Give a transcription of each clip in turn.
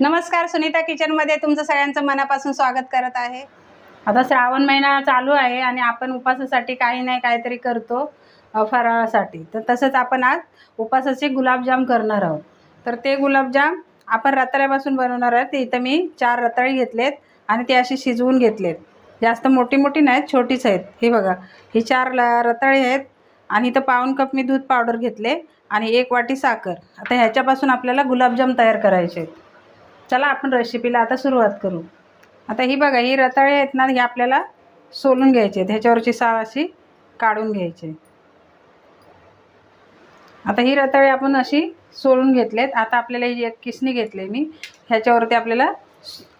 नमस्कार सुनीता किचनमध्ये तुमचं सगळ्यांचं मनापासून स्वागत करत आहे. आता श्रावण महिना चालू आहे आणि आपण उपासासाठी काही नाही काहीतरी करतो फराळासाठी. तर तसंच आपण आज उपासाचे गुलाबजाम करणार आहोत. तर ते गुलाबजाम आपण रताळ्यापासून बनवणार आहोत. इथं मी चार रताळी घेतलेत आणि ते अशी शिजवून घेतलेत. जास्त मोठी मोठी नाहीत छोटीच आहेत. हे बघा ही चार ल रताळी आहेत. आणि इथं पाऊण कप मी दूध पावडर घेतले आणि एक वाटी साखर. आता ह्याच्यापासून आपल्याला गुलाबजाम तयार करायचे आहेत. चला आपण रेसिपीला आता सुरुवात करू. आता ही बघा ही रताळे आहेत ना हे आपल्याला सोलून घ्यायचे आहेत. ह्याच्यावरची साळ अशी काढून घ्यायची आता ही रताळे आपण अशी सोलून घेतलेत. आता आपल्याला ही एक किसणी घेतली मी. ह्याच्यावरती आपल्याला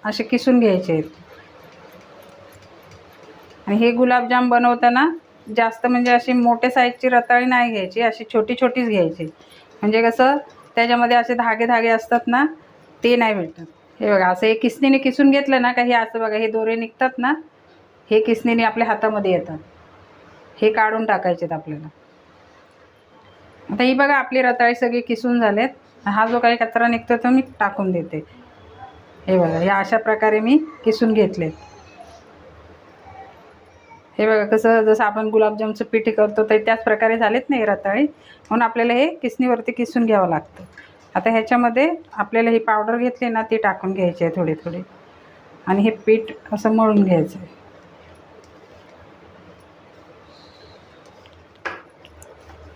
असे किसून घ्यायचे आहेत. आणि हे गुलाबजाम बनवताना जास्त म्हणजे अशी मोठे साईजची रताळी नाही घ्यायची अशी छोटी छोटीच घ्यायची. म्हणजे कसं त्याच्यामध्ये असे धागे धागे असतात ना ते नाही भेटत. हे बघा असं हे किसनीने किसून घेतलं ना का हे असं बघा हे दोरे निघतात ना हे किसनीने आपल्या हातामध्ये येतात. हे काढून टाकायचेत आपल्याला. आता ही बघा आपली रताळी सगळी किसून झालेत. हा जो काही कचरा निघतो तो मी टाकून देते. हे बघा या अशा प्रकारे मी किसून घेतलेत. हे बघा कसं जसं आपण गुलाबजामचं पीठ करतो तर त्याच प्रकारे झालेत नाही रताळी. म्हणून आपल्याला हे किसणीवरती किसून घ्यावं लागतं. आता ह्याच्यामध्ये आपल्याला ही पावडर घेतली ना ती टाकून घ्यायची आहे थोडी थोडी. आणि हे पीठ असं मळून घ्यायचं आहे.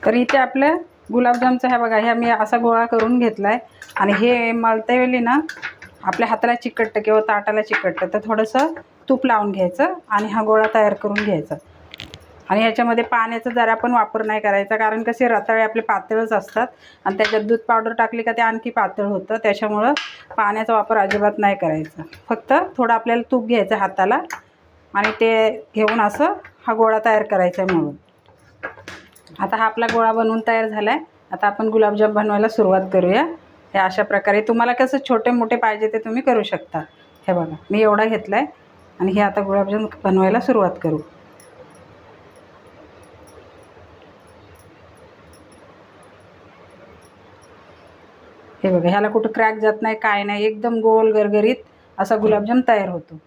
तर इथे आपलं गुलाबजामचं ह्या बघा ह्या मी असा गोळा करून घेतला आहे आणि हे मळते ना आपल्या हाताला चिकटतं किंवा ताटाला चिकटतं तर थोडंसं तूप लावून घ्यायचं आणि हा गोळा तयार करून घ्यायचा. आणि ह्याच्यामध्ये पाण्याचा जरा पण वापर नाही करायचा कारण कसे रताळे आपले पातळच असतात आणि त्याच्यात दूध पावडर टाकली का ते आणखी पातळ होतं त्याच्यामुळं पाण्याचा वापर अजिबात नाही करायचा. फक्त थोडं आपल्याला तूप घ्यायचं हाताला आणि ते घेऊन असं हा गोळा तयार करायचा आहे म्हणून. आता हा आपला गोळा बनवून तयार झाला आहे आता आपण गुलाबजाम बनवायला सुरुवात करूया. हे अशा प्रकारे तुम्हाला कसं छोटे मोठे पाहिजे ते तुम्ही करू शकता. हे बघा मी एवढा घेतला आहे आणि हे आता गुलाबजाम बनवायला सुरुवात करू. हे बघा ह्याला कुठं क्रॅक जात नाही काय नाही एकदम गोल गरगरीत असा गुलाबजाम तयार होतो.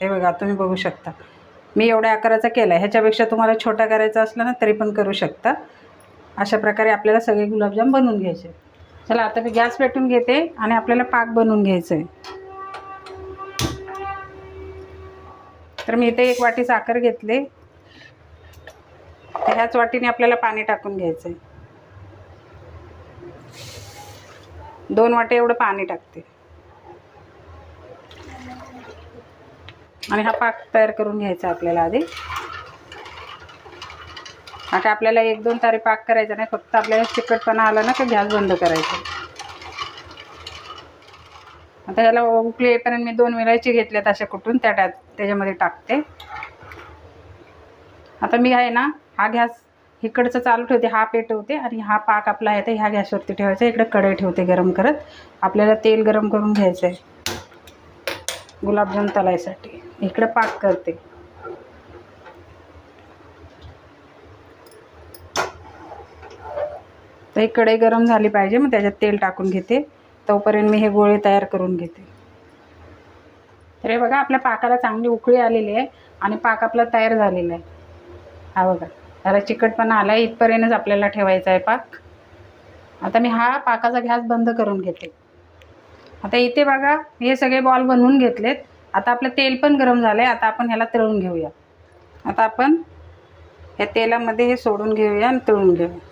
हे बघा तुम्ही बघू शकता. मी एवढ्या आकाराचा केला आहे ह्याच्यापेक्षा तुम्हाला छोटा करायचा असला ना तरी पण करू शकता. अशा प्रकारे आपल्याला सगळे गुलाबजाम बनवून घ्यायचे. चला आता मी गॅस पेटून घेते आणि आपल्याला पाक बनवून घ्यायचं आहे तर मी इथे एक वाटी साखर घेतले. तर ह्याच वाटीने आपल्याला पाणी टाकून घ्यायचं आहे दोन वाटे एवढं पाणी टाकते. आणि हा पाक तयार करून घ्यायचा आपल्याला आधी. आता आपल्याला एक दोन तारे पाक करायचा नाही. फक्त आपल्याला चिकटपणा आला ना का गॅस बंद करायचा. आता ह्याला उकळी येईपर्यंत मी दोन विलायची घेतल्यात अशा कुठून त्या टाक त्याच्यामध्ये टाकते. आता मी आहे ना हा गॅस इकडचं चालू ठेवते हा पेटवते आणि हा पाक आपला आहे तर ह्या गॅसवरती ठेवायचा. इकडे कढई ठेवते गरम करत. आपल्याला तेल गरम करून घ्यायचं आहे गुलाबजाम तलायसाठी इकडं पाक करते. तर एक कढई गरम झाली पाहिजे मग त्याच्यात तेल टाकून घेते. तोपर्यंत मी हे गोळे तयार करून घेते. तर हे बघा आपल्या पाकाला चांगली उकळी आलेली आहे आणि पाक आपला तयार झालेला आहे. हा बघा त्याला चिकटपणा आला आहे इथपर्यंतच आपल्याला ठेवायचा आहे पाक. आता मी हा पाकाचा गॅस बंद करून घेते. आता इथे बघा हे सगळे बॉल बनवून घेतलेत. आता आपलं तेल पण गरम झालं आहे आता आपण ह्याला तळून घेऊया. आता आपण या तेलामध्ये हे सोडून घेऊया आणि तळून घेऊया.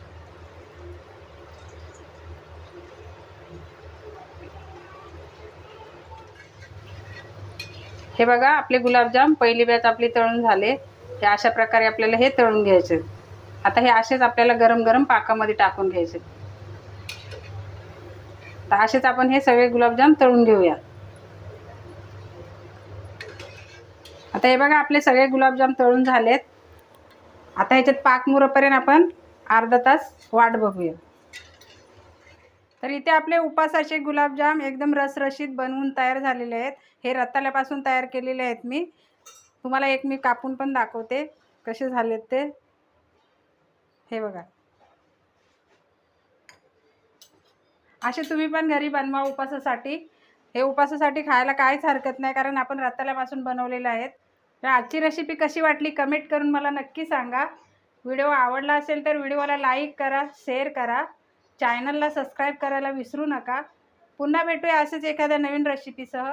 हे बघा आपले गुलाबजाम पहिली बॅच आपली तळून झाले. हे अशा प्रकारे आपल्याला हे तळून घ्यायचे. आता हे असेच आपल्याला गरम गरम पाकामध्ये टाकून घ्यायचे. तर असेच आपण हे सगळे गुलाबजाम तळून घेऊया. आता हे बघा आपले सगळे गुलाबजाम तळून झालेत. आता ह्याच्यात पाक मुरपर्यंत आपण अर्धा तास वाट बघूया. तर इथे आपले उपासाचे गुलाबजाम एकदम रसरशीत बनवून तयार झालेले आहेत. हे रताळ्यापासून तयार केलेले आहेत मी. तुम्हाला एक मी कापून पण दाखवते. कसे झालेत ते. हे बघा. असे तुम्ही पण घरी बनवा उपासासाठी. हे उपासासाठी खायला काहीच हरकत नाही कारण आपण रताळ्यापासून बनवलेले आहेत. तर आजची रेसिपी कशी वाटली कमेंट करून मला नक्की सांगा. व्हिडिओ आवडला असेल तर व्हिडिओला लाईक करा शेअर करा. चॅनलला सबस्क्राईब करायला विसरू नका. पुन्हा भेटूया असेच एखाद्या नवीन रेसिपीसह